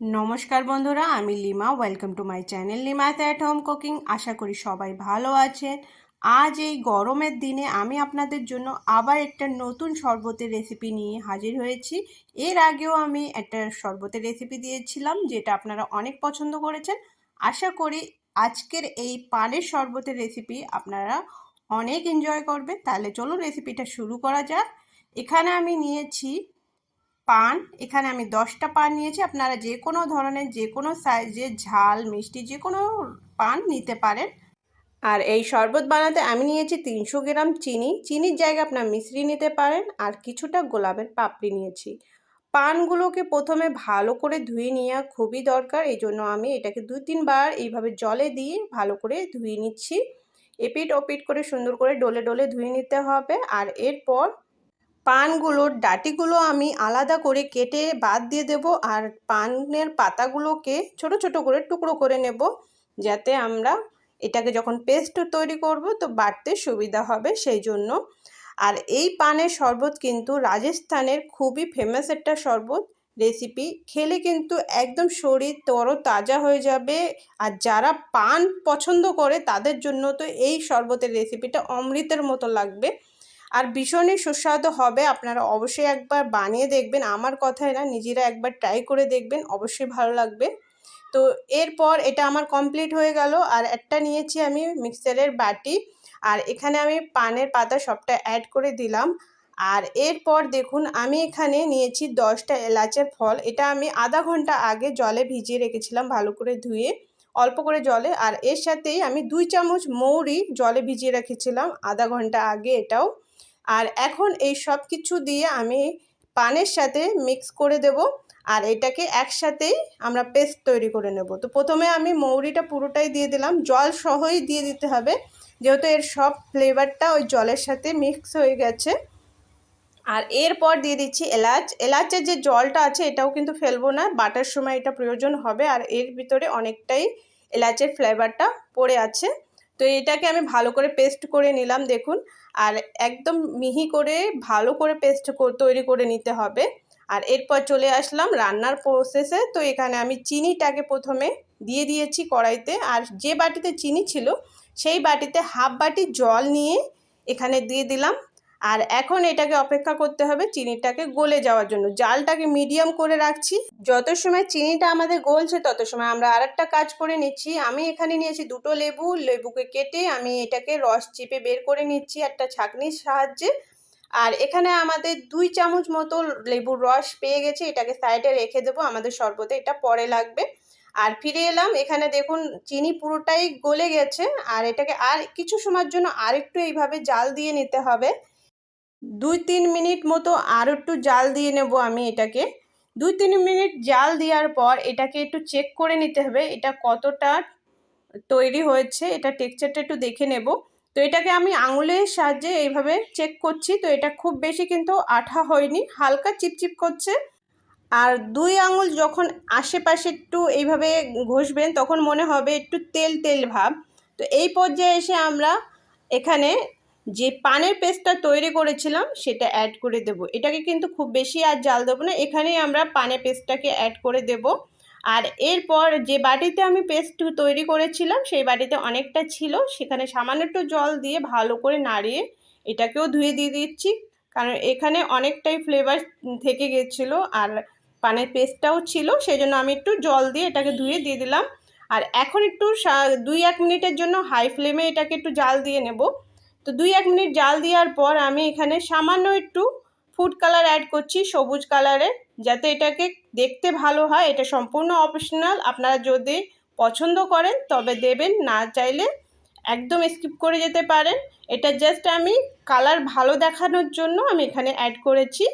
নমস্কার বন্ধুরা, আমি Lima. Welcome to my channel লিমাতে at home cooking আশা করি সবাই ভালো আছেন। আজ এই গরমের দিনে আমি আপনাদের জন্য আবার একটা নতুন শরবতের রেসিপি নিয়ে হাজির হয়েছি। এর আগেও আমি একটা শরবতের রেসিপি দিয়েছিলাম, যেটা আপনারা অনেক পছন্দ করেছেন। আশা করি আজকের এই পানের শরবতের রেসিপি আপনারা অনেক এনজয় করবে তাহলে চলুন রেসিপিটা শুরু করা যাক। এখানে আমি নিয়েছি পান, এখানে আমি দশটা পান নিয়েছি, আপনারা যে কোনো ধরনের, যে কোনো সাইজের ঝাল, মিষ্টি, যে কোনো পান নিতে পারেন। আর এই শরবত বানাতে আমি নিয়েছি তিনশো গ্রাম চিনি। চিনির জায়গায় আপনার মিশ্রি নিতে পারেন, আর কিছুটা গোলাপের পাপড়ি নিয়েছি। পানগুলোকে প্রথমে ভালো করে ধুয়ে নেওয়া খুবই দরকার, এই জন্য আমি এটাকে দু তিনবার এইভাবে জলে দিয়ে ভালো করে ধুয়ে নিচ্ছি। এপিট ওপিট করে সুন্দর করে ডলে ডলে ধুয়ে নিতে হবে, আর এরপর পানগুলোর ডাটিগুলো আমি আলাদা করে কেটে বাদ দিয়ে দেব আর পানের পাতাগুলোকে ছোট ছোট করে টুকরো করে নেব যাতে আমরা এটাকে যখন পেস্ট তৈরি করব তো বাটতে সুবিধা হবে সেই জন্য। আর এই পানের শরবত কিন্তু রাজস্থানের খুবই ফেমাস একটা শরবত রেসিপি খেলে কিন্তু একদম শরীর তর তাজা হয়ে যাবে আর যারা পান পছন্দ করে তাদের জন্য তো এই শরবতের রেসিপিটা অমৃতের মতো লাগবে। আর ভীষণই সুস্বাদু হবে। আপনারা অবশ্যই একবার বানিয়ে দেখবেন। আমার কথায় না, নিজেরা একবার ট্রাই করে দেখবেন, অবশ্যই ভালো লাগবে। তো এরপর এটা আমার কমপ্লিট হয়ে গেল। আর একটা নিয়েছি আমি মিক্সারের বাটি। আর এখানে আমি পানের পাতা সবটা অ্যাড করে দিলাম। আর এরপর দেখুন, আমি এখানে নিয়েছি দশটা এলাচের ফল। এটা আমি আধা ঘণ্টা আগে জলে ভিজিয়ে রেখেছিলাম ভালো করে ধুয়ে, অল্প করে জলে। আর এর সাথেই আমি দুই চামচ মৌরি জলে ভিজিয়ে রেখেছিলাম আধা ঘণ্টা আগে এটাও। আর এখন এই সব কিছু দিয়ে আমি পানের সাথে মিক্স করে দেব আর এটাকে একসাথেই আমরা পেস্ট তৈরি করে নেব। তো প্রথমে আমি মৌরিটা পুরোটাই দিয়ে দিলাম, জল সহই দিয়ে দিতে হবে, যেহেতু এর সব ফ্লেভারটা ওই জলের সাথে মিক্স হয়ে গেছে। আর এরপর দিয়ে দিচ্ছি এলাচ। এলাচের যে জলটা আছে এটাও কিন্তু ফেলব না, বাটার সময় এটা প্রয়োজন হবে আর এর ভিতরে অনেকটাই এলাচের ফ্লেভারটা পড়ে আছে। তো এটাকে আমি ভালো করে পেস্ট করে নিলাম, দেখুন। আর একদম মিহি করে ভালো করে পেস্ট তৈরি করে নিতে হবে। আর এরপর চলে আসলাম রান্নার প্রসেসে তো এখানে আমি চিনিটাকে প্রথমে দিয়ে দিয়েছি কড়াইতে। আর যে বাটিতে চিনি ছিল, সেই বাটিতে হাফ বাটি জল নিয়ে এখানে দিয়ে দিলাম। আর এখন এটাকে অপেক্ষা করতে হবে চিনিটাকে গলে যাওয়ার জন্য। জালটাকে মিডিয়াম করে রাখছি। যত সময় চিনিটা আমাদের গলছে তত সময় আমরা আর একটা কাজ করে নিচ্ছি। আমি এখানে নিয়েছি দুটো লেবু। লেবুকে কেটে আমি এটাকে রস চিপে বের করে নিচ্ছি একটা ছাঁকনির সাহায্যে। আর এখানে আমাদের দুই চামচ মতো লেবুর রস পেয়ে গেছে। এটাকে সাইডে রেখে দেবো। আমাদের শরবতে এটা পরে লাগবে। আর ফিরে এলাম। এখানে দেখুন চিনি পুরোটাই গলে গেছে। আর এটাকে আর কিছু সময়ের জন্য আরেকটু এইভাবে জাল দিয়ে নিতে হবে। দুই তিন মিনিট মতো আর একটু জাল দিয়ে নেব আমি এটাকে। দুই তিন মিনিট জাল দেওয়ার পর এটাকে একটু চেক করে নিতে হবে, এটা কতটা তৈরি হয়েছে, এটা টেক্সচারটা একটু দেখে নেব। তো এটাকে আমি আঙুলের সাহায্যে এইভাবে চেক করছি, তো এটা খুব বেশি কিন্তু আঠা হয়নি, হালকা চিপচিপ করছে। আর দুই আঙুল যখন আশেপাশে একটু এইভাবে ঘষবেন, তখন মনে হবে একটু তেল তেল ভাব। তো এই পর্যায়ে এসে আমরা এখানে যে পানের পেস্টটা তৈরি করেছিলাম, সেটা অ্যাড করে দেব। এটাকে কিন্তু খুব বেশি আর জাল দেবো না, এখানেই আমরা পানের পেস্টটাকে অ্যাড করে দেব। আর এরপর যে বাটিতে আমি পেস্ট তৈরি করেছিলাম, সেই বাটিতে অনেকটা ছিল, সেখানে সামান্য একটু জল দিয়ে ভালো করে নাড়িয়ে এটাকেও ধুয়ে দিয়ে দিচ্ছি। কারণ এখানে অনেকটাই ফ্লেভার থেকে গেছিল আর পানের পেস্টটাও ছিল সেই জন্য আমি একটু জল দিয়ে এটাকে ধুয়ে দিয়ে দিলাম। আর এখন একটু দুই এক মিনিটের জন্য হাই ফ্লেমে এটাকে একটু জাল দিয়ে নেব। তো দুই এক মিনিট জাল দেওয়ার পর আমি এখানে সামান্য একটু ফুড কালার অ্যাড করছি, সবুজ কালারের যাতে এটাকে দেখতে ভালো হয়। এটা সম্পূর্ণ অপশনাল আপনারা যদি পছন্দ করেন, তবে দেবেন। না চাইলে একদম স্কিপ করে যেতে পারেন। এটা জাস্ট আমি কালার ভালো দেখানোর জন্য আমি এখানে অ্যাড করেছি।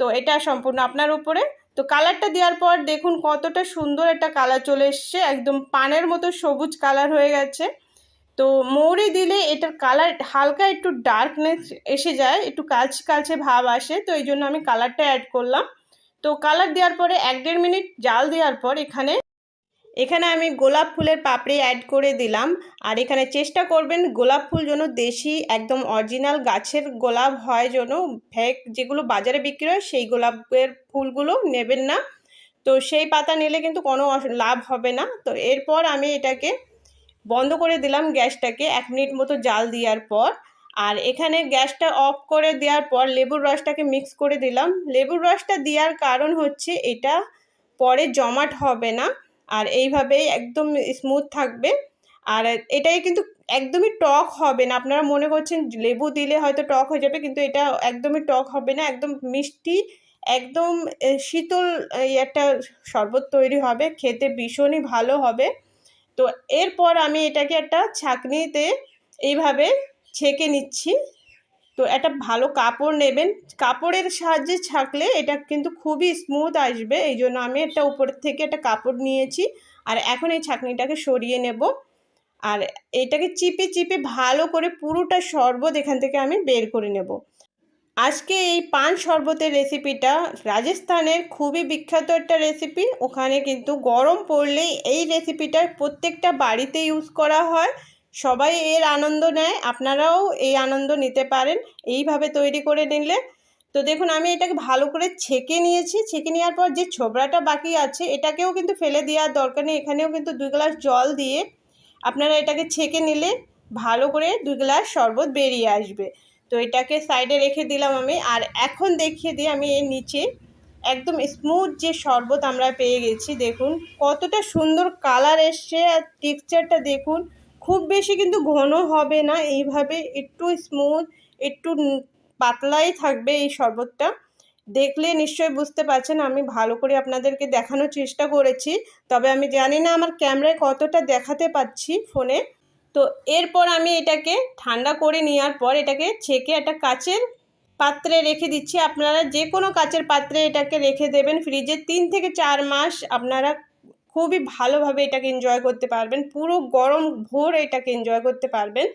তো এটা সম্পূর্ণ আপনার উপরে। তো কালারটা দেওয়ার পর দেখুন কতটা সুন্দর একটা কালার চলে এসছে। একদম পানের মতো সবুজ কালার হয়ে গেছে। তো মৌরি দিলে এটার কালার হালকা একটু ডার্কনেস এসে যায়, একটু কাছ কাছে ভাব আসে, তো এই জন্য আমি কালারটা অ্যাড করলাম। তো কালার দেওয়ার পরে এক দেড় মিনিট জাল দেওয়ার পর এখানে এখানে আমি গোলাপ ফুলের পাপড়ি অ্যাড করে দিলাম। আর এখানে চেষ্টা করবেন গোলাপ ফুল যেন দেশি একদম অরিজিনাল গাছের গোলাপ হয় যেন ফেক যেগুলো বাজারে বিক্রি হয় সেই গোলাপের ফুলগুলো নেবেন না। তো সেই পাতা নিলে কিন্তু কোনো লাভ হবে না। তো এরপর আমি এটাকে বন্ধ করে দিলাম গ্যাসটাকে এক মিনিট মতো জাল দেওয়ার পর। আর এখানে গ্যাসটা অফ করে দেওয়ার পর লেবুর রসটাকে মিক্স করে দিলাম। লেবুর রসটা দেওয়ার কারণ হচ্ছে এটা পরে জমাট হবে না আর এইভাবেই একদম স্মুথ থাকবে। আর এটাই কিন্তু একদমই টক হবে না। আপনারা মনে করছেন লেবু দিলে হয়তো টক হয়ে যাবে কিন্তু এটা একদমই টক হবে না। একদম মিষ্টি, একদম শীতল একটা শরবত তৈরি হবে। খেতে ভীষণই ভালো হবে। তো এরপর আমি এটাকে একটা ছাঁকনিতে এইভাবে ছেঁকে নিচ্ছি। তো একটা ভালো কাপড় নেবেন। কাপড়ের সাহায্যে ছাঁকলে এটা কিন্তু খুবই স্মুথ আসবে। এই জন্য আমি একটা উপরের থেকে একটা কাপড় নিয়েছি আর এখন এই ছাঁকনিটাকে সরিয়ে নেব। আর এটাকে চিপে চিপে ভালো করে পুরোটা শরবত এখান থেকে আমি বের করে নেব। আজকে এই পান শরবতের রেসিপিটা রাজস্থানের খুবই বিখ্যাত একটা রেসিপি। ওখানে কিন্তু গরম পড়লেই এই রেসিপিটা প্রত্যেকটা বাড়িতে ইউজ করা হয়। সবাই এর আনন্দ নেয়, আপনারাও এই আনন্দ নিতে পারেন, এইভাবে তৈরি করে নিলে। তো দেখুন, আমি এটাকে ভালো করে ছেঁকে নিয়েছি। ছেঁকে নেওয়ার পর যে ছোবড়াটা বাকি আছে, এটাকেও কিন্তু ফেলে দেওয়ার দরকার নেই। এখানেও কিন্তু দুই গ্লাস জল দিয়ে আপনারা এটাকে ছেঁকে নিলে ভালো করে দুই গ্লাস শরবত বেরিয়ে আসবে। তো এটাকে সাইডে রেখে দিলাম আমি। আর এখন দেখিয়ে দিই আমি এর নিচে একদম স্মুথ যে শরবত আমরা পেয়ে গেছি, দেখুন। কতটা সুন্দর কালার এসছে আর টেক্সচারটা দেখুন। খুব বেশি কিন্তু ঘন হবে না, এইভাবে একটু স্মুথ একটু পাতলাই থাকবে এই শরবতটা। দেখলে নিশ্চয়ই বুঝতে পারছেন, আমি ভালো করে আপনাদেরকে দেখানোর চেষ্টা করেছি। তবে আমি জানি না আমার ক্যামেরায় কতটা দেখাতে পাচ্ছি ফোনে তো এরপর আমি এটাকে ঠান্ডা করে নেওয়ার পর এটাকে ছেঁকে একটা কাচের পাত্রে রেখে দিচ্ছি। আপনারা যে কোনো কাচের পাত্রে এটাকে রেখে দেবেন। ফ্রিজে তিন থেকে চার মাস আপনারা খুবই ভালোভাবে এটাকে এনজয় করতে পারবেন। পুরো গরম ভোর এটাকে এনজয় করতে পারবেন।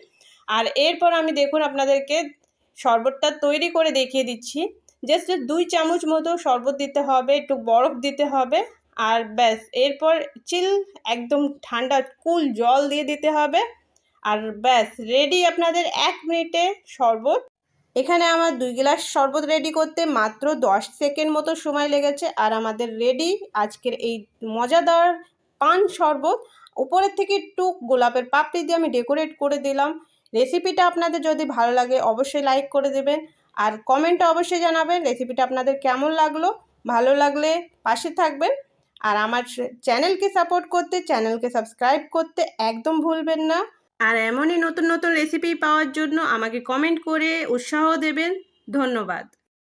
আর এরপর আমি দেখুন আপনাদেরকে শরবতটা তৈরি করে দেখিয়ে দিচ্ছি। জাস্ট দুই চামচ মতো শরবত দিতে হবে, একটু বরফ দিতে হবে আর ব্যাস। এরপর চিল একদম ঠান্ডা কুল জল দিয়ে দিতে হবে। আর ব্যাস রেডি আপনাদের এক মিনিটে শরবত। এখানে আমার দুই গ্লাস শরবত রেডি করতে মাত্র দশ সেকেন্ড মতো সময় লেগেছে। আর আমাদের রেডি আজকের এই মজাদার পান শরবত। উপরের থেকে একটু গোলাপের পাপড়ি দিয়ে আমি ডেকোরেট করে দিলাম। রেসিপিটা আপনাদের যদি ভালো লাগে অবশ্যই লাইক করে দেবেন। আর কমেন্টে অবশ্যই জানাবেন রেসিপিটা আপনাদের কেমন লাগল। ভালো লাগলে পাশে থাকবেন। আর আমার চ্যানেলকে সাপোর্ট করতে চ্যানেলকে সাবস্ক্রাইব করতে একদম ভুলবেন না। আর এমনই নতুন নতুন রেসিপি পাওয়ার জন্য আমাকে কমেন্ট করে উৎসাহ দেবেন। ধন্যবাদ।